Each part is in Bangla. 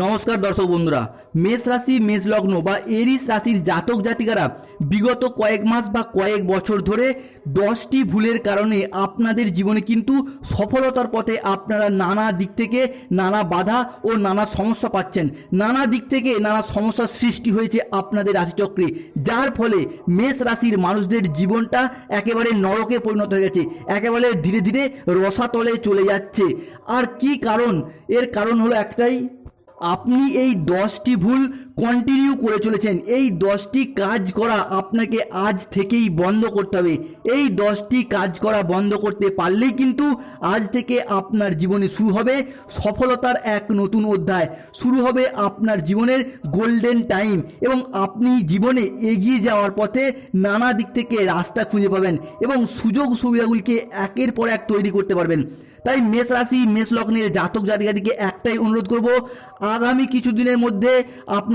নমস্কার দর্শক বন্ধুরা, মেষ রাশি, মেষ লগ্ন বা এরিস রাশির জাতক জাতিকারা বিগত কয়েক মাস বা কয়েক বছর ধরে দশটি ভুলের কারণে আপনাদের জীবনে কিন্তু সফলতার পথে আপনারা নানা দিক থেকে নানা বাধা ও নানা সমস্যা পাচ্ছেন। নানা দিক থেকে নানা সমস্যার সৃষ্টি হয়েছে আপনাদের রাশিচক্রে, যার ফলে মেষ রাশির মানুষদের জীবনটা একেবারে নরকে পরিণত হয়ে গেছে, একেবারে ধীরে ধীরে রসাতলে চলে যাচ্ছে। আর কি কারণ? এর কারণ হলো একটাই আপনি এই দশটি ভুল কন্টিনিউ করে চলেছেন। এই দশটি কাজ করা আপনাকে আজ থেকেই বন্ধ করতে হবে। এই দশটি কাজ করা বন্ধ করতে পারলেই কিন্তু আজ থেকে আপনার জীবনে শুরু হবে সফলতার এক নতুন অধ্যায়। শুরু হবে আপনার জীবনের গোল্ডেন টাইম এবং আপনি জীবনে এগিয়ে যাওয়ার পথে নানা দিক থেকে রাস্তা খুঁজে পাবেন এবং সুযোগ সুবিধাগুলিকে একের পর এক তৈরি করতে পারবেন। তাই মেষ রাশি, মেষ লগ্নের জাতক জাতিকাদিকে একটাই অনুরোধ করব, আগামী কিছুদিনের মধ্যে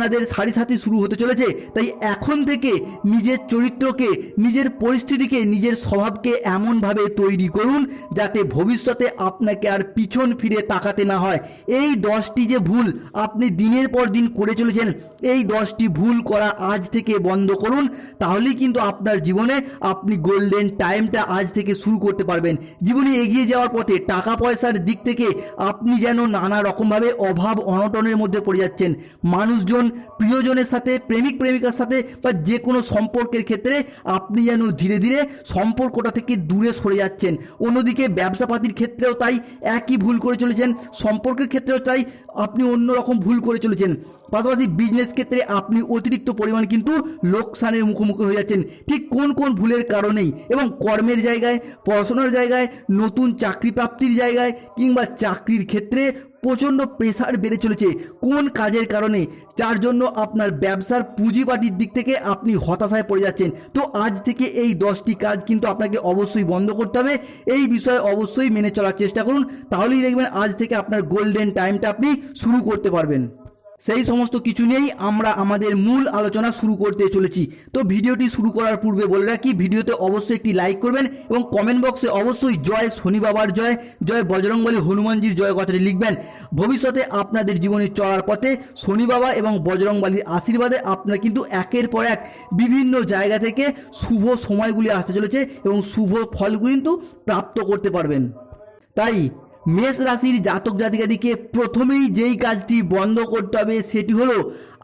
আপনাদের সারি সাথে শুরু হতে চলেছে। তাই এখন থেকে নিজের চরিত্রকে, নিজের পরিস্থিতিকে, নিজের স্বভাবকে এমনভাবে তৈরি করুন যাতে ভবিষ্যতে আপনাকে আর পিছন ফিরে তাকাতে না হয়। এই দশটি যে ভুল আপনি দিনের পর দিন করে চলেছেন, এই দশটি ভুল করা আজ থেকে বন্ধ করুন। তাহলেই কিন্তু আপনার জীবনে আপনি গোল্ডেন টাইমটা আজ থেকে শুরু করতে পারবেন। জীবনে এগিয়ে যাওয়ার পথে টাকা পয়সার দিক থেকে আপনি যেন নানা রকমভাবে অভাব অনটনের মধ্যে পড়ে যাচ্ছেন। মানুষজন প্রিয়জনের সাথে, প্রেমিক প্রেমিকার সাথে বা যে কোনো সম্পর্কের ক্ষেত্রে আপনি যেন ধীরে ধীরে সম্পর্কটা থেকে দূরে সরে যাচ্ছেন। অন্যদিকে ব্যবসাপাতির ক্ষেত্রেও তাই একই ভুল করে চলেছেন, সম্পর্কের ক্ষেত্রেও তাই আপনি অন্যরকম ভুল করে চলেছেন। পাশাপাশি বিজনেস ক্ষেত্রে আপনি অতিরিক্ত পরিমাণ কিন্তু লোকসানের মুখোমুখি হয়ে যাচ্ছেন। ঠিক কোন কোন ভুলের কারণেই এবং কর্মের জায়গায়, পড়াশোনার জায়গায়, নতুন চাকরি প্রাপ্তির জায়গায় কিংবা চাকরির ক্ষেত্রে প্রচণ্ড প্রেসার বেড়ে চলেছে। কোন কাজের কারণে? যার জন্য আপনার ব্যবসার পুঁজিবাটির দিক থেকে আপনি হতাশায় পড়ে যাচ্ছেন। তো আজ থেকে এই দশটি কাজ কিন্তু আপনাকে অবশ্যই বন্ধ করতে হবে। এই বিষয়ে অবশ্যই মেনে চলার চেষ্টা করুন। তাহলেই দেখবেন আজ থেকে আপনার গোল্ডেন টাইমটা আপনি শুরু করতে পারবেন। সেই সমস্ত কিছু নিয়েই আমরা আমাদের মূল আলোচনা শুরু করতে চলেছি। তো ভিডিওটি শুরু করার পূর্বে বলে রাখি, ভিডিওতে অবশ্যই একটি লাইক করবেন এবং কমেন্ট বক্সে অবশ্যই জয় শনি বাবার জয় জয় বজরংবলী হনুমানজির জয় কথাটি লিখবেন। ভবিষ্যতে আপনাদের জীবনে চলার পথে শনি বাবা এবং বজরংবলীর আশীর্বাদে আপনারা কিন্তু একের পর এক বিভিন্ন জায়গা থেকে শুভ সময়গুলি আসতে চলেছে এবং শুভ ফলগুলি কিন্তু প্রাপ্ত করতে পারবেন। তাই মেষ রাশির জাতক জাতিকাদিকে প্রথমেই যেই কাজটি বন্ধ করতে হবে সেটি হলো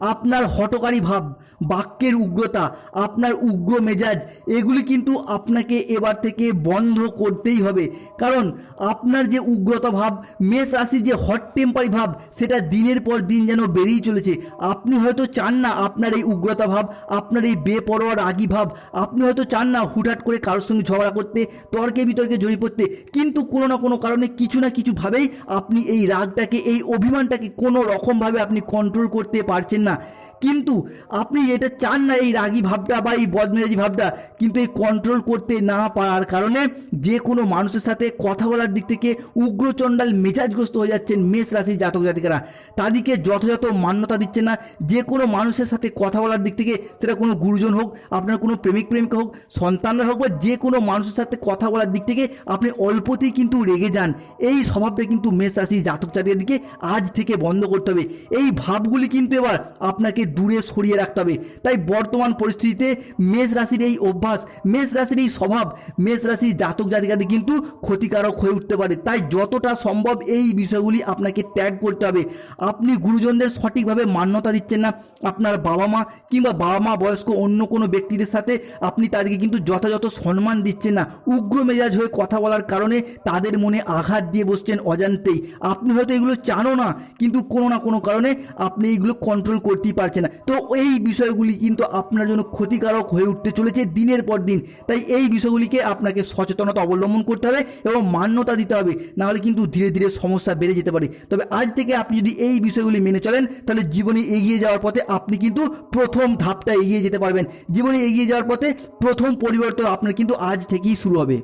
আপনার হটকারী ভাব। বাক্যের উগ্রতা, আপনার উগ্র মেজাজ, এগুলি কিন্তু আপনাকে এবার থেকে বন্ধ করতেই হবে। কারণ আপনার যে উগ্রতা ভাব, মেষ রাশির যে হট টেম্পারি ভাব, সেটা দিনের পর দিন যেন বেড়েই চলেছে। আপনি হয়তো চান না আপনার এই উগ্রতা ভাব, আপনার এই বেপরোয়া রাগী ভাব। আপনি হয়তো চান না হুটহাট করে কারোর সঙ্গে ঝগড়া করতে, তর্কে বিতর্কে জড়িয়ে পড়তে। কিন্তু কোনো না কোনো কারণে কিছু না কিছু ভাবেই আপনি এই রাগটাকে, এই অভিমানটাকে কোনো রকমভাবে আপনি কন্ট্রোল করতে পারছেন না। কিন্তু আপনি এটা চান না এই রাগী ভাবটা বা এই বদমেজাজি ভাবটা, কিন্তু এই কন্ট্রোল করতে না পারার কারণে যে কোনো মানুষের সাথে কথা বলার দিক থেকে উগ্রচণ্ডাল মেজাজগ্রস্ত হয়ে যাচ্ছেন মেষ রাশির জাতক জাতিকারা। তাদেরকে যথাযথ মান্যতা দিচ্ছে না, যে কোনো মানুষের সাথে কথা বলার দিক থেকে সেটা কোনো গুরুজন হোক, আপনার কোনো প্রেমিক প্রেমিকা হোক, সন্তানরা হোক বা যে কোনো মানুষের সাথে কথা বলার দিক থেকে আপনি অল্পতেই কিন্তু রেগে যান। এই স্বভাবটা কিন্তু মেষ রাশির জাতক জাতিকার দিকে আজ থেকে বন্ধ করতে হবে। এই ভাবগুলি কিন্তু এবার আপনাকে দূরে সরিয়ে রাখতে হবে। তাই বর্তমান পরিস্থিতিতে মেষ রাশির এই অভ্যাস, মেষ রাশির এই স্বভাব, মেষ রাশির জাতক জাতিকাদের কিন্তু ক্ষতিকারক হয়ে উঠতে পারে। তাই যতটা সম্ভব এই বিষয়গুলি আপনাকে ত্যাগ করতে হবে। আপনি গুরুজনদের সঠিকভাবে মান্যতা দিচ্ছেন না। আপনার বাবা মা কিংবা বাবা মা বয়স্ক অন্য কোনো ব্যক্তিদের সাথে আপনি তাদেরকে কিন্তু যথাযথ সম্মান দিচ্ছেন না। উগ্র মেজাজ হয়ে কথা বলার কারণে তাদের মনে আঘাত দিয়ে বসছেন অজান্তেই। আপনি হয়তো এগুলো চানও না, কিন্তু কোনো না কোনো কারণে আপনি এইগুলো কন্ট্রোল করতেই পারছেন না। তো এই বিষয়গুলি কিন্তু আপনার জন্য ক্ষতিকারক হয়ে উঠতে চলেছে দিনের পর দিন। তাই এই বিষয়গুলিকে আপনাকে সচেতনতা অবলম্বন করতে হবে এবং মান্যতা দিতে হবে। নাহলে কিন্তু ধীরে ধীরে সমস্যা বেড়ে যেতে পারে। তবে আজ থেকে আপনি যদি এই বিষয়গুলি মেনে চলেন, তাহলে জীবনে এগিয়ে যাওয়ার পথে আপনি কিন্তু প্রথম ধাপটা এগিয়ে যেতে পারবেন। জীবনে এগিয়ে যাওয়ার পথে প্রথম পরিবর্তন আপনার কিন্তু আজ থেকেই শুরু হবে।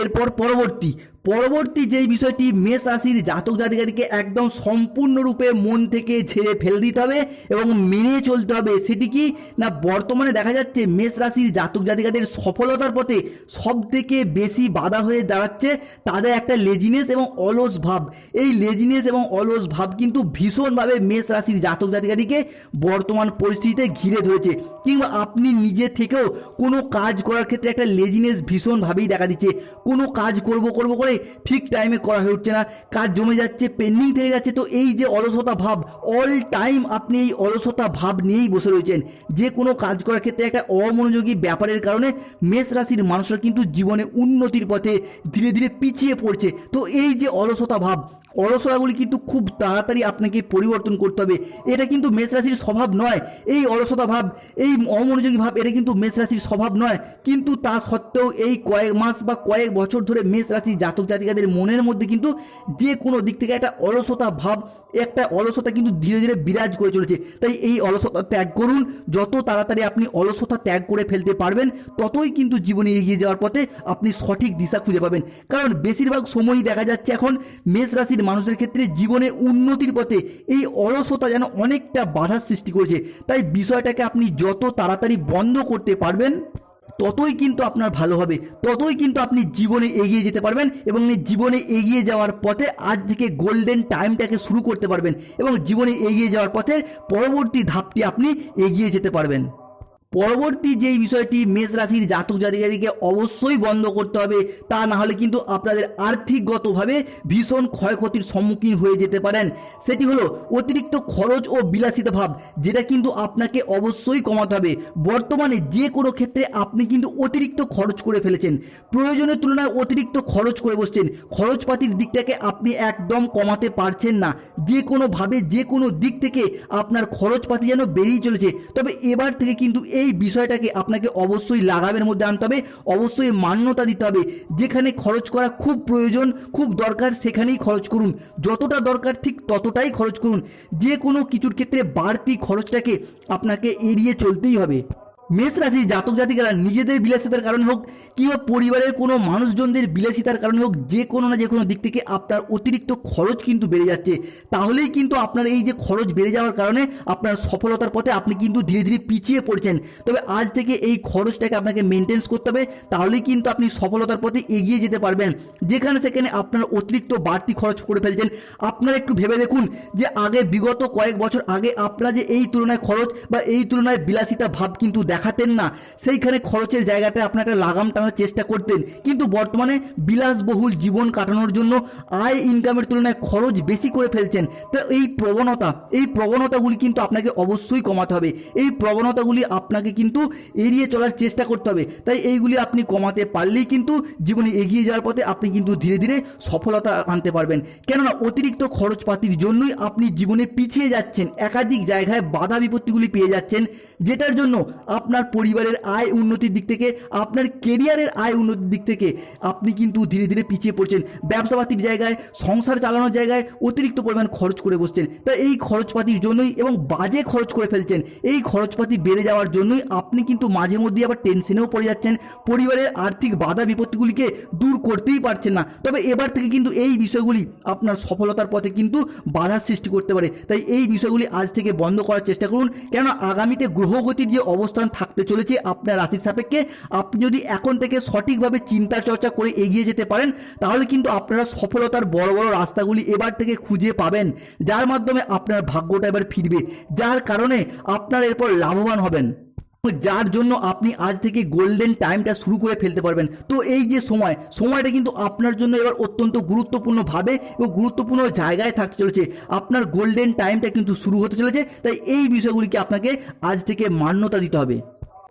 এরপর পরবর্তী পরবর্তী যেই বিষয়টি মেষ রাশির জাতক জাতিকাদিকে একদম সম্পূর্ণরূপে মন থেকে ঝেড়ে ফেলে দিতে হবে এবং মেনে চলতে হবে, সেটি কি? না, বর্তমানে দেখা যাচ্ছে মেষ রাশির জাতক জাতিকাদের সফলতার পথে সব থেকে বেশি বাধা হয়ে দাঁড়াচ্ছে তাদের একটা লেজিনেস এবং অলস ভাব। এই লেজিনেস এবং অলস ভাব কিন্তু ভীষণভাবে মেষ রাশির জাতক জাতিকাদিকে বর্তমান পরিস্থিতিতে ঘিরে ধরেছে কিংবা আপনি নিজে থেকেও কোনো কাজ করার ক্ষেত্রে একটা লেজিনেস ভীষণভাবেই দেখা দিচ্ছে। কোনো কাজ করব করব করে ঠিক টাইমে করা হয়ে উঠছে না। কাজ জমে যাচ্ছে পেন্ডিং থেকে যাচ্ছে। তো এই যে অলসতা ভাব অল টাইম আপনি এই অলসতা ভাব নিয়েই বসে রয়েছেন। যে কোনো কাজ করার ক্ষেত্রে একটা অমনোযোগী ব্যাপারের কারণে মেষ রাশির মানুষরা কিন্তু জীবনে উন্নতির পথে ধীরে ধীরে পিছিয়ে পড়ছে। তো এই যে অলসতা ভাব অলসতাগুলি কিন্তু খুব তাড়াতাড়ি আপনাকে পরিবর্তন করতে হবে। এটা কিন্তু মেষ রাশির স্বভাব নয়। এই অলসতা ভাব, এই অমনোযোগী ভাব, এটা কিন্তু মেষ রাশির স্বভাব নয়। কিন্তু তা সত্ত্বেও এই কয়েক মাস বা কয়েক বছর ধরে মেষ রাশির জাতক জাতিকাদের মনের মধ্যে কিন্তু যে কোনো দিক থেকে একটা অলসতা ভাব, একটা অলসতা কিন্তু ধীরে ধীরে বিরাজ করে চলেছে। তাই এই অলসতা ত্যাগ করুন। যত তাড়াতাড়ি আপনি অলসতা ত্যাগ করে ফেলতে পারবেন, ততই কিন্তু জীবনে এগিয়ে যাওয়ার পথে আপনি সঠিক দিশা খুঁজে পাবেন। কারণ বেশিরভাগ সময়ই দেখা যাচ্ছে এখন মেষ রাশির মানুষের ক্ষেত্রে জীবনের উন্নতির পথে এই অলসতা যেন অনেকটা বাধার সৃষ্টি করেছে। তাই বিষয়টাকে আপনি যত তাড়াতাড়ি বন্ধ করতে পারবেন, ততই কিন্তু আপনার ভালো হবে। ততই কিন্তু আপনি জীবনে এগিয়ে যেতে পারবেন এবং জীবনে এগিয়ে যাওয়ার পথে আজ থেকে গোল্ডেন টাইমটাকে শুরু করতে পারবেন এবং জীবনে এগিয়ে যাওয়ার পথে পরবর্তী ধাপটি আপনি এগিয়ে যেতে পারবেন। পরবর্তী যেই বিষয়টি মেষ রাশির জাতক জাতিকাদিকে অবশ্যই বন্ধ করতে হবে, তা না হলে কিন্তু আপনাদের আর্থিকগতভাবে ভীষণ ক্ষয়ক্ষতির সম্মুখীন হয়ে যেতে পারেন। সেটি হলো অতিরিক্ত খরচ ও বিলাসিতা ভাব, যেটা কিন্তু আপনাকে অবশ্যই কমাতে হবে। বর্তমানে যে কোনো ক্ষেত্রে আপনি কিন্তু অতিরিক্ত খরচ করে ফেলেছেন। প্রয়োজনের তুলনায় অতিরিক্ত খরচ করে বসছেন। খরচপাতির দিকটাকে আপনি একদম কমাতে পারছেন না। যে কোনোভাবে, যে কোনো দিক থেকে আপনার খরচপাতি যেন বেরিয়ে চলেছে। তবে এবার থেকে কিন্তু এই বিষয়টাকে আপনাকে অবশ্যই লাগামের মধ্যে আনতে হবে, অবশ্যই মান্যতা দিতে হবে। যেখানে খরচ করা খুব প্রয়োজন, খুব দরকার, সেখানেই খরচ করুন। যতটা দরকার ঠিক ততটাই খরচ করুন। যে কোনো কিছুর ক্ষেত্রে বাড়তি খরচটাকে আপনাকে এড়িয়ে চলতেই হবে। মেষ রাশির জাতক জাতিকারা নিজেদের বিলাসিতার কারণে হোক কিংবা পরিবারের কোনো মানুষজনদের বিলাসিতার কারণে হোক যে কোনো না যে কোনো দিক থেকে আপনার অতিরিক্ত খরচ কিন্তু বেড়ে যাচ্ছে। তাহলেই কিন্তু আপনার এই যে খরচ বেড়ে যাওয়ার কারণে আপনার সফলতার পথে আপনি কিন্তু ধীরে ধীরে পিছিয়ে পড়ছেন। তবে আজ থেকে এই খরচটাকে আপনাকে মেনটেন্স করতে হবে, তাহলেই কিন্তু আপনি সফলতার পথে এগিয়ে যেতে পারবেন। যেখানে সেখানে আপনার অতিরিক্ত বাড়তি খরচ করে ফেলছেন। আপনারা একটু ভেবে দেখুন যে আগে বিগত কয়েক বছর আগে আপনারা যে এই তুলনায় খরচ বা এই তুলনায় বিলাসিতা ভাব কিন্তু দেখাতেন না। সেইখানে খরচের জায়গাটা আপনার একটা লাগাম টানার চেষ্টা করতেন। কিন্তু বর্তমানে বিলাসবহুল জীবন কাটানোর জন্য আয় ইনকামের তুলনায় খরচ বেশি করে ফেলছেন। তো এই প্রবণতা, এই প্রবণতাগুলি কিন্তু আপনাকে অবশ্যই কমাতে হবে। এই প্রবণতাগুলি আপনাকে কিন্তু এড়িয়ে চলার চেষ্টা করতে হবে। তাই এইগুলি আপনি কমাতে পারলেই কিন্তু জীবনে এগিয়ে যাওয়ার পথে আপনি কিন্তু ধীরে ধীরে সফলতা আনতে পারবেন। কেননা অতিরিক্ত খরচপাতির জন্যই আপনি জীবনে পিছিয়ে যাচ্ছেন। একাধিক জায়গায় বাধা বিপত্তিগুলি পেয়ে যাচ্ছেন, যেটার জন্য আপনার পরিবারের আয় উন্নতির দিক থেকে, আপনার কেরিয়ারের আয় উন্নতির দিক থেকে আপনি কিন্তু ধীরে ধীরে পিছিয়ে পড়ছেন। ব্যবসাপাতির জায়গায়, সংসার চালানোর জায়গায় অতিরিক্ত পরিমাণ খরচ করে বসছেন। তা এই খরচপাতির জন্যই এবং বাজে খরচ করে ফেলছেন। এই খরচপাতি বেড়ে যাওয়ার জন্যই আপনি কিন্তু মাঝে মধ্যে আবার টেনশনেও পড়ে যাচ্ছেন। পরিবারের আর্থিক বাধা বিপত্তিগুলিকে দূর করতেই পারছেন না। তবে এবার থেকে কিন্তু এই বিষয়গুলি আপনার সফলতার পথে কিন্তু বাধার সৃষ্টি করতে পারে। তাই এই বিষয়গুলি আজ থেকে বন্ধ করার চেষ্টা করুন। কেননা আগামীতে গ্রহগতির যে অবস্থান থাকতে চলেছে আপনার রাশির সাপেক্ষে। আপনি যদি এখন থেকে সঠিকভাবে চিন্তা চর্চা করে এগিয়ে যেতে পারেন, তাহলে কিন্তু আপনারা সফলতার বড় বড় রাস্তাগুলি এবার থেকে খুঁজে পাবেন, যার মাধ্যমে আপনার ভাগ্যটা এবার ফিরবে, যার কারণে আপনার এরপর লাভবান হবেন। যার জন্য আপনি আজ থেকে গোল্ডেন টাইমটা শুরু করে ফেলতে পারবেন। তো এই যে সময়, সময়টা কিন্তু আপনার জন্য এবার অত্যন্ত গুরুত্বপূর্ণভাবে এবং গুরুত্বপূর্ণ জায়গায় থাকতে চলেছে। আপনার গোল্ডেন টাইমটা কিন্তু শুরু হতে চলেছে, তাই এই বিষয়গুলিকে আপনাকে আজ থেকে মান্যতা দিতে হবে।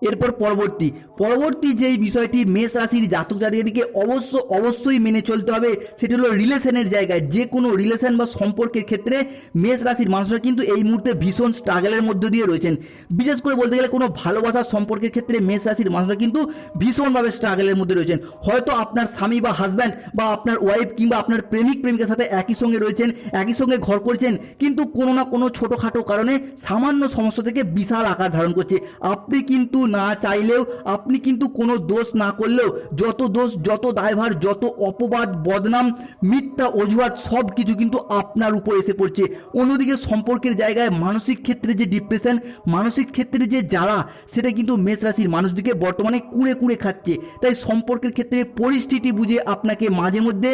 এরপর পরবর্তী। পরবর্তী যেই বিষয়টি মেষ রাশির জাতক জাতিকাদিকে অবশ্য অবশ্যই মেনে চলতে হবে, সেটি হলো রিলেশনের জায়গায়। যে কোনো রিলেশন বা সম্পর্কের ক্ষেত্রে মেষ রাশির মানুষরা কিন্তু এই মুহূর্তে ভীষণ স্ট্রাগলের মধ্য দিয়ে রয়েছেন। বিশেষ করে বলতে গেলে কোনো ভালোবাসার সম্পর্কের ক্ষেত্রে মেষ রাশির মানুষরা কিন্তু ভীষণভাবে স্ট্রাগলের মধ্যে রয়েছেন। হয়তো আপনার স্বামী বা হাজব্যান্ড বা আপনার ওয়াইফ কিংবা আপনার প্রেমিক প্রেমিকার সাথে একই সঙ্গে রয়েছেন, একই সঙ্গে ঘর করছেন, কিন্তু কোনো না কোনো ছোটোখাটো কারণে সামান্য সমস্যা থেকে বিশাল আকার ধারণ করছে। আপনি কিন্তু না চাইলেও আপনি কিন্তু কোনো দোষ না করলেও যত দোষ, যত দায়ভার, যত অপবাদ, বদনাম, মিথ্যা, অজুহাত, সব কিছু কিন্তু আপনার উপর এসে পড়ছে। অন্যদিকে সম্পর্কের জায়গায় মানসিক ক্ষেত্রে যে ডিপ্রেশন মানসিক ক্ষেত্রে যে জ্বালা, সেটা কিন্তু মেষ রাশির মানুষদিকে বর্তমানে কুড়ে কুড়ে খাচ্ছে। তাই সম্পর্কের ক্ষেত্রে পরিস্থিতি বুঝে আপনাকে মাঝে মধ্যে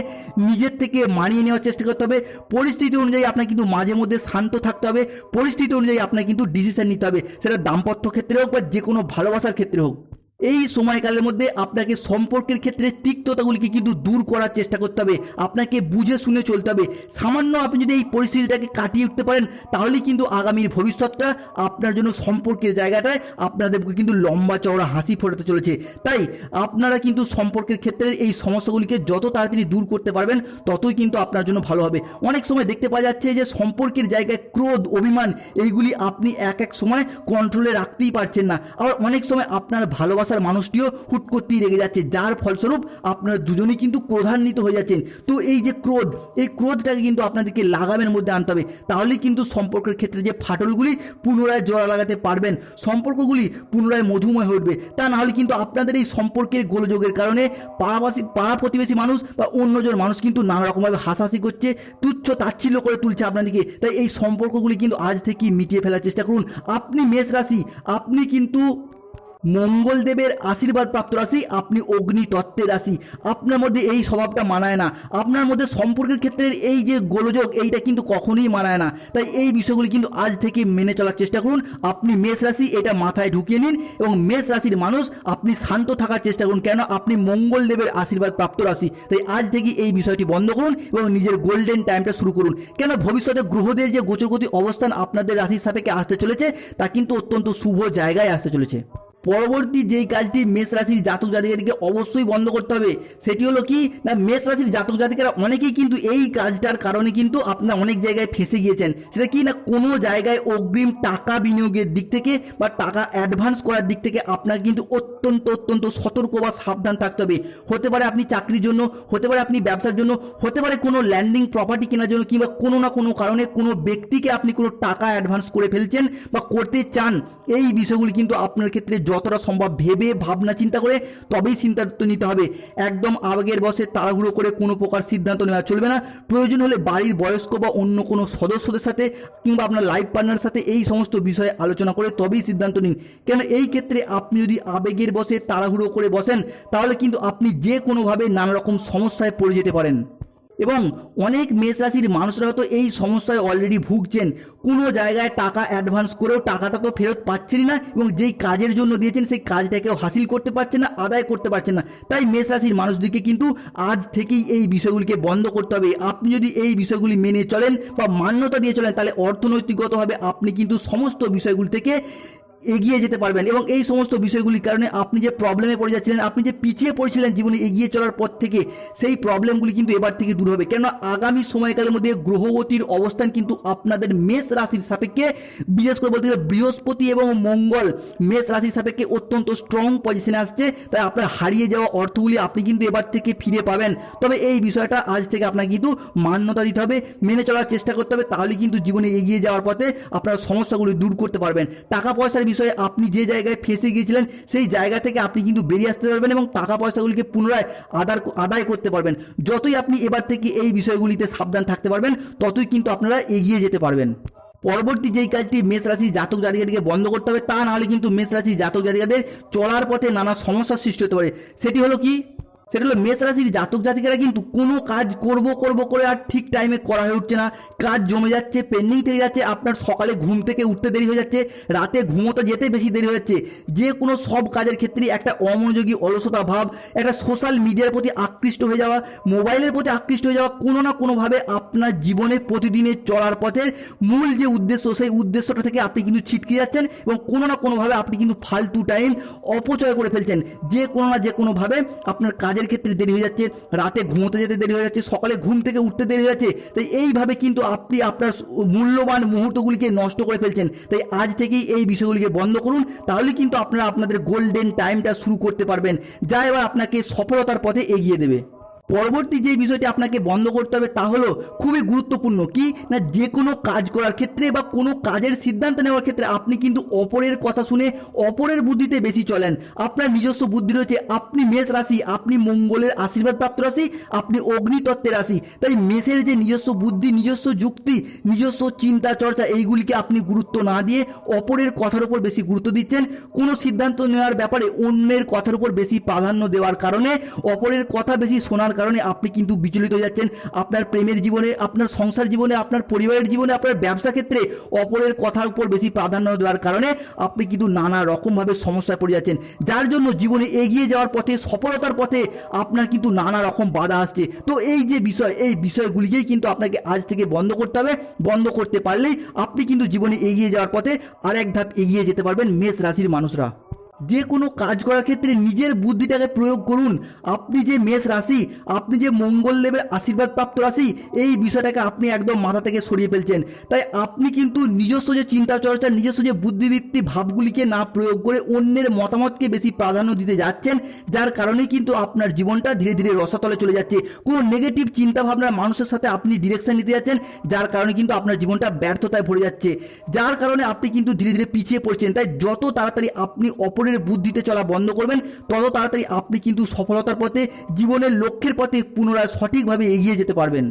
নিজের থেকে মানিয়ে নেওয়ার চেষ্টা করতে হবে। পরিস্থিতি অনুযায়ী আপনাকে কিন্তু মাঝে মধ্যে শান্ত থাকতে হবে। পরিস্থিতি অনুযায়ী আপনাকে কিন্তু ডিসিশন নিতে হবে। সেটা দাম্পত্য ক্ষেত্রে হোক বা যে কোনো ভালোবাসার ক্ষেত্রে হোক এই সময়কালের মধ্যে আপনাকে সম্পর্কের ক্ষেত্রে তিক্ততাগুলিকে কিন্তু দূর করার চেষ্টা করতে হবে। আপনাকে বুঝে শুনে চলতে হবে। সামান্য আপনি যদি এই পরিস্থিতিটাকে কাটিয়ে উঠতে পারেন, তাহলেই কিন্তু আগামীর ভবিষ্যৎটা আপনার জন্য সম্পর্কের জায়গাটায় আপনাদেরকে কিন্তু লম্বা চওড়া হাসি ফোটাতে চলেছে। তাই আপনারা কিন্তু সম্পর্কের ক্ষেত্রে এই সমস্যাগুলিকে যত তাড়াতাড়ি দূর করতে পারবেন, ততই কিন্তু আপনার জন্য ভালো হবে। অনেক সময় দেখতে পাওয়া যাচ্ছে যে সম্পর্কের জায়গায় ক্রোধ, অভিমান, এইগুলি আপনি এক এক সময় কন্ট্রোলে রাখতেই পারছেন না। আবার অনেক সময় আপনার ভালোবাসার মানুষটিও হুট করতেই রেগে যাচ্ছে। যার ফলস্বরূপ আপনারা দুজনেই কিন্তু ক্রোধান্বিত হয়ে যাচ্ছেন। তো এই যে ক্রোধ, এই ক্রোধটাকে কিন্তু আপনাদেরকে লাগামের মধ্যে আনতে হবে। তাহলেই কিন্তু সম্পর্কের ক্ষেত্রে যে ফাটলগুলি পুনরায় জোড়া লাগাতে পারবেন, সম্পর্কগুলি পুনরায় মধুময় উঠবে। তা নাহলে কিন্তু আপনাদের এই সম্পর্কের গোলযোগের কারণে পাড়াবাসী পাড়া প্রতিবেশী মানুষ বা অন্যজন মানুষ কিন্তু নানা রকমভাবে হাসাহাসি করছে, তুচ্ছ তাচ্ছিল্য করে তুলছে আপনাদেরকে। তাই এই সম্পর্কগুলি কিন্তু আজ থেকেই মিটিয়ে ফেলার চেষ্টা করুন। আপনি মেষ রাশি, আপনি কিন্তু মঙ্গলদেবের আশীর্বাদ প্রাপ্ত রাশি, আপনি অগ্নি তত্ত্বের রাশি। আপনার মধ্যে এই স্বভাবটা মানায় না। আপনার মধ্যে সম্পর্কের ক্ষেত্রে এই যে গোলযোগ, এইটা কিন্তু কখনোই মানায় না। তাই এই বিষয়গুলি কিন্তু আজ থেকে মেনে চলার চেষ্টা করুন। আপনি মেষ রাশি, এটা মাথায় ঢুকিয়ে নিন এবং মেষ রাশির মানুষ, আপনি শান্ত থাকার চেষ্টা করুন। কেন? আপনি মঙ্গলদেবের আশীর্বাদ প্রাপ্ত রাশি। তাই আজ থেকে এই বিষয়টি বন্ধ করুন এবং নিজের গোল্ডেন টাইমটা শুরু করুন। কেন? ভবিষ্যতে গ্রহদের যে গোচরগতি অবস্থান আপনাদের রাশির সাপেক্ষে আসতে চলেছে, তা কিন্তু অত্যন্ত শুভ জায়গায় আসতে চলেছে। পরবর্তী যেই কাজটি মেষ রাশির জাতক জাতিকাদেরকে অবশ্যই বন্ধ করতে হবে, সেটি হলো কি? না, মেষ রাশির জাতক জাতিকারা অনেকেই কিন্তু এই কাজটার কারণে কিন্তু আপনারা অনেক জায়গায় ফেসে গিয়েছেন। সেটা কি না, কোনো জায়গায় অগ্রিম টাকা বিনিয়োগের দিক থেকে বা টাকা অ্যাডভান্স করার দিক থেকে আপনাকে কিন্তু অত্যন্ত অত্যন্ত সতর্ক বা সাবধান থাকতে হবে। হতে পারে আপনি চাকরির জন্য, হতে পারে আপনি ব্যবসার জন্য, হতে পারে কোনো ল্যান্ডিং প্রপার্টি কেনার জন্য কিংবা কোনো না কোনো কারণে কোনো ব্যক্তিকে আপনি কোনো টাকা অ্যাডভান্স করে ফেলছেন বা করতে চান, এই বিষয়গুলি কিন্তু আপনার ক্ষেত্রে যতটা সম্ভব ভেবে, ভাবনা, চিন্তা করে তবেই সিদ্ধান্ত নিতে হবে। একদম আবেগের বসে তাড়াহুড়ো করে কোনো প্রকার সিদ্ধান্ত নেওয়া চলবে না। প্রয়োজন হলে বাড়ির বয়স্ক বা অন্য কোনো সদস্যদের সাথে কিংবা আপনার লাইফ পার্টনার সাথে এই সমস্ত বিষয়ে আলোচনা করে তবেই সিদ্ধান্ত নিন। কেন এই ক্ষেত্রে আপনি যদি আবেগের বসে তাড়াহুড়ো করে বসেন, তাহলে কিন্তু আপনি যে কোনোভাবে নানা রকম সমস্যায় পড়ে যেতে পারেন। এবং অনেক মেষ রাশির মানুষরা হয়তো এই সমস্যায় অলরেডি ভুগছেন। কোনো জায়গায় টাকা অ্যাডভান্স করেও টাকাটা তো ফেরত পাচ্ছেনই না এবং যেই কাজের জন্য দিয়েছেন সেই কাজটাকেও হাসিল করতে পারছেন না, আদায় করতে পারছেন না। তাই মেষ রাশির মানুষদেরকে কিন্তু আজ থেকেই এই বিষয়গুলিকে বন্ধ করতে হবে। আপনি যদি এই বিষয়গুলি মেনে চলেন বা মান্যতা দিয়ে চলেন, তাহলে অর্থনৈতিকগতভাবে আপনি কিন্তু সমস্ত বিষয়গুলি থেকে এগিয়ে যেতে পারবেন এবং এই সমস্ত বিষয়গুলির কারণে আপনি যে প্রবলেমে পড়ে যাচ্ছিলেন, আপনি যে পিছিয়ে পড়েছিলেন জীবনে এগিয়ে চলার পর থেকে, সেই প্রবলেমগুলি কিন্তু এবার থেকে দূর হবে। কেননা আগামী সময়কালের মধ্যে গ্রহগতির অবস্থান কিন্তু আপনাদের মেষ রাশির সাপেক্ষে, বিশেষ করে বলতে গেলে বৃহস্পতি এবং মঙ্গল, মেষ রাশির সাপেক্ষে অত্যন্ত স্ট্রং পজিশনে আসছে। তাই আপনার হারিয়ে যাওয়া অর্থগুলি আপনি কিন্তু এবার থেকে ফিরে পাবেন। তবে এই বিষয়টা আজ থেকে আপনাকে কিন্তু মান্যতা দিতে হবে, মেনে চলার চেষ্টা করতে হবে তাহলে কিন্তু জীবনে এগিয়ে যাওয়ার পথে আপনার সমস্যাগুলি দূর করতে পারবেন। টাকা পয়সার বিষয়ে আপনি যে জায়গায় ফেসে গিয়েছিলেন, সেই জায়গা থেকে আপনি কিন্তু বেরিয়ে আসতে পারবেন এবং টাকা পয়সাগুলিকে পুনরায় আদার আদায় করতে পারবেন। যতই আপনি এবার থেকে এই বিষয়গুলিতে সাবধান থাকতে পারবেন, ততই কিন্তু আপনারা এগিয়ে যেতে পারবেন। পরবর্তী যেই কাজটি মেষ রাশি জাতক জাতিকাদেরকে বন্ধ করতে হবে, তা নাহলে কিন্তু মেষ রাশি জাতক জাতিকাদের চলার পথে নানা সমস্যার সৃষ্টি হতে পারে। সেটি হলো কি? সেটা হলো মেষ রাশির জাতক জাতিকারা কিন্তু কোনো কাজ করব করব করে আর ঠিক টাইমে করা হয়ে উঠছে না। কাজ জমে যাচ্ছে পেন্ডিং থেকে যাচ্ছে, আপনার সকালে ঘুম থেকে উঠতে দেরি হয়ে যাচ্ছে, রাতে ঘুমোতে যেতে বেশি দেরি হয়ে যাচ্ছে। যে কোনো সব কাজের ক্ষেত্রেই একটা অমনোযোগী, অলসতা ভাব, একটা সোশ্যাল মিডিয়ার প্রতি আকৃষ্ট হয়ে যাওয়া মোবাইলের প্রতি আকৃষ্ট হয়ে যাওয়া, কোনো না কোনোভাবে আপনার জীবনে প্রতিদিনের চলার পথের মূল যে উদ্দেশ্য, সেই উদ্দেশ্যটা থেকে আপনি কিন্তু ছিটকে যাচ্ছেন এবং কোনো না কোনোভাবে আপনি কিন্তু ফালতু টাইম অপচয় করে ফেলছেন। যে কোনো না যে কোনোভাবে আপনার কাজের ক্ষেত্রে দেরি হয়ে যাচ্ছে, রাতে ঘুমোতে যেতে দেরি হয়ে যাচ্ছে, সকালে ঘুম থেকে উঠতে দেরি হয়ে যাচ্ছে, তাই এইভাবে কিন্তু আপনি আপনার মূল্যবান মুহূর্তগুলিকে নষ্ট করে ফেলছেন। তাই আজ থেকেই এই বিষয়গুলিকে বন্ধ করুন, তাহলে কিন্তু আপনারা আপনাদের গোল্ডেন টাইমটা শুরু করতে পারবেন। যা এবার আপনাকে সফলতার পথে এগিয়ে দেবে। পরবর্তী যে বিষয়টি আপনাকে বন্ধ করতে হবে তা হলো খুবই গুরুত্বপূর্ণ, কি? না যে কোনো কাজ করার ক্ষেত্রে বা কোনো কাজের সিদ্ধান্ত নেওয়ার ক্ষেত্রে আপনি কিন্তু অপরের কথা শুনে অপরের বুদ্ধিতে বেশি চলেন। আপনার নিজস্ব বুদ্ধি রয়েছে, আপনি মেষ রাশি, আপনি মঙ্গলের আশীর্বাদ প্রাপ্ত রাশি, আপনি অগ্নিতত্ত্বের রাশি। তাই মেষের যে নিজস্ব বুদ্ধি, নিজস্ব যুক্তি, নিজস্ব চিন্তা চর্চা, এইগুলিকে আপনি গুরুত্ব না দিয়ে অপরের কথার উপর বেশি গুরুত্ব দিচ্ছেন। কোনো সিদ্ধান্ত নেওয়ার ব্যাপারে অন্যের কথার উপর বেশি প্রাধান্য দেওয়ার কারণে অপরের কথা বেশি শোনার কারণে আপনি কিন্তু বিচলিত হয়ে যাচ্ছেন। আপনার প্রেমের জীবনে, আপনার সংসার জীবনে, আপনার পরিবারের জীবনে, আপনার ব্যবসা ক্ষেত্রে অপরের কথার উপর বেশি প্রাধান্য দেওয়ার কারণে আপনি কিন্তু নানা রকমভাবে সমস্যায় পড়ে যাচ্ছেন। যার জন্য জীবনে এগিয়ে যাওয়ার পথে, সফলতার পথে আপনার কিন্তু নানা রকম বাধা আসছে। তো এই যে বিষয়, এই বিষয়গুলিকেই কিন্তু আপনাকে আজ থেকে বন্ধ করতে হবে। বন্ধ করতে পারলেই আপনি কিন্তু জীবনে এগিয়ে যাওয়ার পথে আরেক ধাপ এগিয়ে যেতে পারবেন মেষ রাশির মানুষরা। যে কোনো কাজ করার ক্ষেত্রে নিজের বুদ্ধিটাকে প্রয়োগ করুন। আপনি যে মেষ রাশি, আপনি যে মঙ্গল দেবের আশীর্বাদ প্রাপ্ত রাশি, এই বিষয়টাকে আপনি একদম মাথা থেকে সরিয়ে ফেলছেন। তাই আপনি কিন্তু নিজস্ব যে চিন্তা চর্চা, নিজস্ব যে বুদ্ধিবৃত্তি ভাবগুলিকে না প্রয়োগ করে অন্যের মতামতকে বেশি প্রাধান্য দিতে যাচ্ছেন, যার কারণে কিন্তু আপনার জীবনটা ধীরে ধীরে রসাতলে চলে যাচ্ছে। কোনো নেগেটিভ চিন্তা ভাবনার মানুষের সাথে আপনি ডিরেকশন নিতে যাচ্ছেন, যার কারণে কিন্তু আপনার জীবনটা ব্যর্থতায় ভরে যাচ্ছে। যার কারণে আপনি কিন্তু ধীরে ধীরে পিছিয়ে পড়ছেন। তাই যত তাড়াতাড়ি আপনি অপরের বুদ্ধিতে চলা বন্ধ করবেন, তত তাড়াতাড়ি আপনি কিন্তু সফলতার পথে, জীবনের লক্ষ্যের পথে পুনরায় সঠিকভাবে এগিয়ে যেতে পারবেন।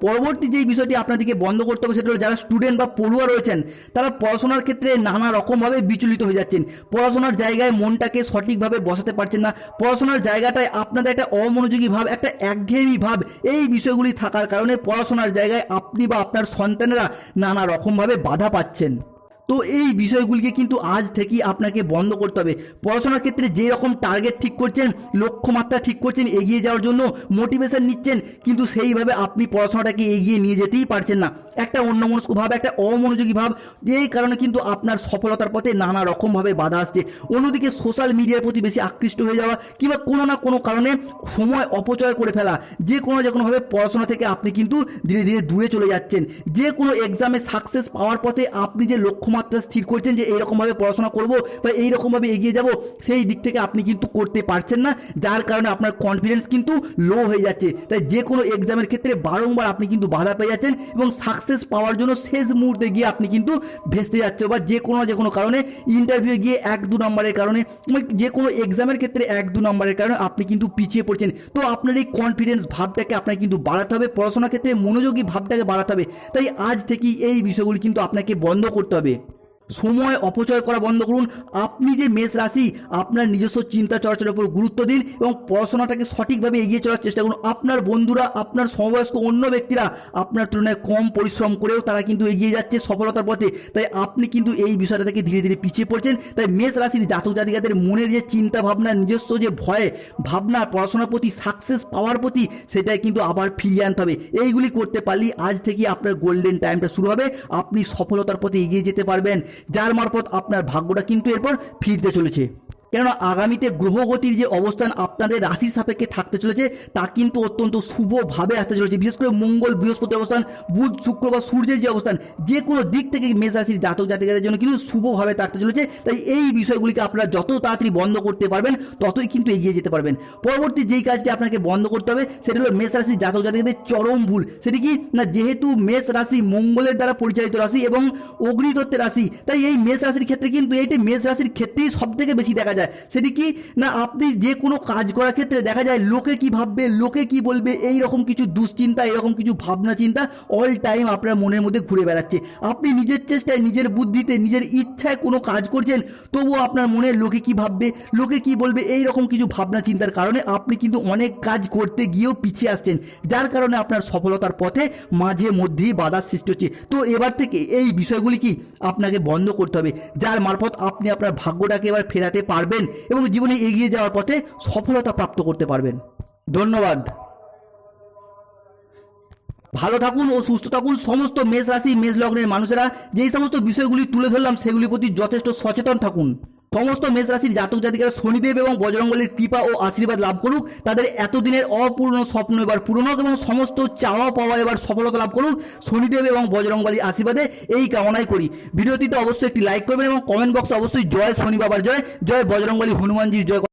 পরবর্তী যেই বিষয়টি আপনাদেরকে বন্ধ করতে হবে, সেটা হলো যারা স্টুডেন্ট বা পড়ুয়া রয়েছেন, তারা পড়াশোনার ক্ষেত্রে নানা রকমভাবে বিচলিত হয়ে যাচ্ছেন। পড়াশোনার জায়গায় মনটাকে সঠিকভাবে বসাতে পারছেন না। পড়াশোনার জায়গাটায় আপনাদের একটা অমনোযোগী ভাব, একটা একঘেয়েমি ভাব, এই বিষয়গুলি থাকার কারণে পড়াশোনার জায়গায় আপনি বা আপনার সন্তানেরা নানা রকমভাবে বাধা পাচ্ছেন। তো এই বিষয়গুলিকে কিন্তু আজ থেকেই আপনাকে বন্ধ করতে হবে। পড়াশোনার ক্ষেত্রে যে রকম টার্গেট ঠিক করছেন, লক্ষ্যমাত্রা ঠিক করছেন, এগিয়ে যাওয়ার জন্য মোটিভেশন নিচ্ছেন, কিন্তু সেইভাবে আপনি পড়াশোনাটাকে এগিয়ে নিয়ে যেতেই পারছেন না। একটা অন্যমনস্ক ভাব, একটা অমনোযোগী ভাব, এই কারণে কিন্তু আপনার সফলতার পথে নানা রকমভাবে বাধা আসছে। অন্যদিকে সোশ্যাল মিডিয়ার প্রতি বেশি আকৃষ্ট হয়ে যাওয়া কিংবা কোনো না কোনো কারণে সময় অপচয় করে ফেলা, যে কোনো যে কোনোভাবে পড়াশোনা থেকে আপনি কিন্তু ধীরে ধীরে দূরে চলে যাচ্ছেন। যে কোনো এক্সামে সাকসেস পাওয়ার পথে আপনি যে লক্ষ্যমাত্রা স্থির করছেন যে এইরকমভাবে পড়াশোনা করব বা এইরকমভাবে এগিয়ে যাব, সেই দিক থেকে আপনি কিন্তু করতে পারছেন না, যার কারণে আপনার কনফিডেন্স কিন্তু লো হয়ে যাচ্ছে। তাই যে কোনো এক্সামের ক্ষেত্রে বারংবার আপনি কিন্তু বাধা পেয়ে যাচ্ছেন এবং সাকসেস পাওয়ার জন্য শেষ মুহূর্তে গিয়ে আপনি কিন্তু ভেস্তে যাচ্ছে বা যে কোনো যে কোনো কারণে ইন্টারভিউ গিয়ে এক দু নম্বরের কারণে যে কোনো এক্সামের ক্ষেত্রে এক দু নম্বরের কারণে আপনি কিন্তু পিছিয়ে পড়ছেন। তো আপনার এই কনফিডেন্স ভাবটাকে আপনাকে কিন্তু বাড়াতে হবে, পড়াশোনার ক্ষেত্রে মনোযোগী ভাবটাকে বাড়াতে হবে। তাই আজ থেকেই এই বিষয়গুলি কিন্তু আপনাকে বন্ধ করতে হবে। সময় অপচয় করা বন্ধ করুন। আপনি যে মেষ রাশি, আপনার নিজস্ব চিন্তা চর্চার উপর গুরুত্ব দিন এবং পড়াশোনাটাকে সঠিকভাবে এগিয়ে চলার চেষ্টা করুন। আপনার বন্ধুরা, আপনার সমবয়স্ক অন্য ব্যক্তিরা আপনার তুলনায় কম পরিশ্রম করেও তারা কিন্তু এগিয়ে যাচ্ছে সফলতার পথে। তাই আপনি কিন্তু এই বিষয়টা থেকে ধীরে ধীরে পিছিয়ে পড়ছেন। তাই মেষ রাশির জাতক জাতিকাদের মনের যে চিন্তা ভাবনা নিজস্ব যে ভয়, ভাবনা, পড়াশোনার প্রতি সাকসেস পাওয়ার প্রতি সেটাই কিন্তু আবার ফিরিয়ে আনতে হবে। এইগুলি করতে পারলেই আজ থেকে আপনার গোল্ডেন টাইমটা শুরু হবে। আপনি সফলতার পথে এগিয়ে যেতে পারবেন। যার মারফত আপনার ভাগ্যটা কিন্তু এরপর ফিরতে চলেছে। কেননা আগামীতে গ্রহগতির যে অবস্থান আপনাদের রাশির সাপেক্ষে থাকতে চলেছে, তা কিন্তু অত্যন্ত শুভভাবে আসতে চলেছে। বিশেষ করে মঙ্গল বৃহস্পতি অবস্থান, বুধ, শুক্র বা সূর্যের যে অবস্থান, যে কোনো দিক থেকে মেষ রাশির জাতক জাতিকাদের জন্য কিন্তু শুভভাবে থাকতে চলেছে। তাই এই বিষয়গুলিকে আপনারা যত তাড়াতাড়ি বন্ধ করতে পারবেন, ততই কিন্তু এগিয়ে যেতে পারবেন। পরবর্তী যেই কাজটি আপনাকে বন্ধ করতে হবে, সেটা হলো মেষ রাশির জাতক জাতিকাদের চরম ভুল। সেটি কি? না, যেহেতু মেষ রাশি মঙ্গলের দ্বারা পরিচালিত রাশি এবং অগ্নিতত্ত্বের রাশি, তাই এই মেষ রাশির ক্ষেত্রে কিন্তু এইটি মেষ রাশির ক্ষেত্রেই সব থেকে বেশি দেখা সেটি কি? না, আপনি যে কোনো কাজ করার ক্ষেত্রে দেখা যায় লোকে কি ভাববে, লোকে কি বলবে এই রকম কিছু দুশ্চিন্তা এরকম কিছু ভাবনা চিন্তা অল টাইম আপনার মনের মধ্যে ঘুরে বেড়াচ্ছে। আপনি নিজের চেষ্টায়, নিজের বুদ্ধিতে, নিজের ইচ্ছায় কোনো কাজ করছেন, তবুও আপনার মনে লোকে কি ভাববে, লোকে কি বলবে এই রকম কিছু ভাবনা চিন্তার কারণে আপনি কিন্তু অনেক কাজ করতে গিয়েও পিছিয়ে আসছেন, যার কারণে আপনার সফলতার পথে মাঝে মধ্যেই বাধার সৃষ্টি হচ্ছে। তো এবার থেকে এই বিষয়গুলি কি আপনাকে বন্ধ করতে হবে, যার মারফত আপনি আপনার ভাগ্যটাকে এবার ফেরাতে পারবেন এবং জীবনে এগিয়ে যাওয়ার পথে সফলতা প্রাপ্ত করতে পারবেন। ধন্যবাদ। ভালো থাকুন ও সুস্থ থাকুন। সমস্ত মেষ রাশি, মেষ লগ্নের মানুষেরা যেই সমস্ত বিষয়গুলি তুলে ধরলাম, সেগুলির প্রতি যথেষ্ট সচেতন থাকুন। সমস্ত মেষ রাশির জাতক জাতিকারা শনিদেব এবং বজরঙ্গলের কৃপা ও আশীর্বাদ লাভ করুক। তাদের এতদিনের অপূর্ণ স্বপ্ন এবার পূরণ হোক এবং সমস্ত চাওয়া পাওয়া এবার সফলতা লাভ করুক। শনিদেব এবং বজরঙ্গলির আশীর্বাদে এই কামনাই করি। ভিডিওটিতে অবশ্যই একটি লাইক করবেন এবং কমেন্ট বক্সে অবশ্যই জয় শনি বাবার জয়। জয় বজরঙ্গলী হনুমানজির জয়।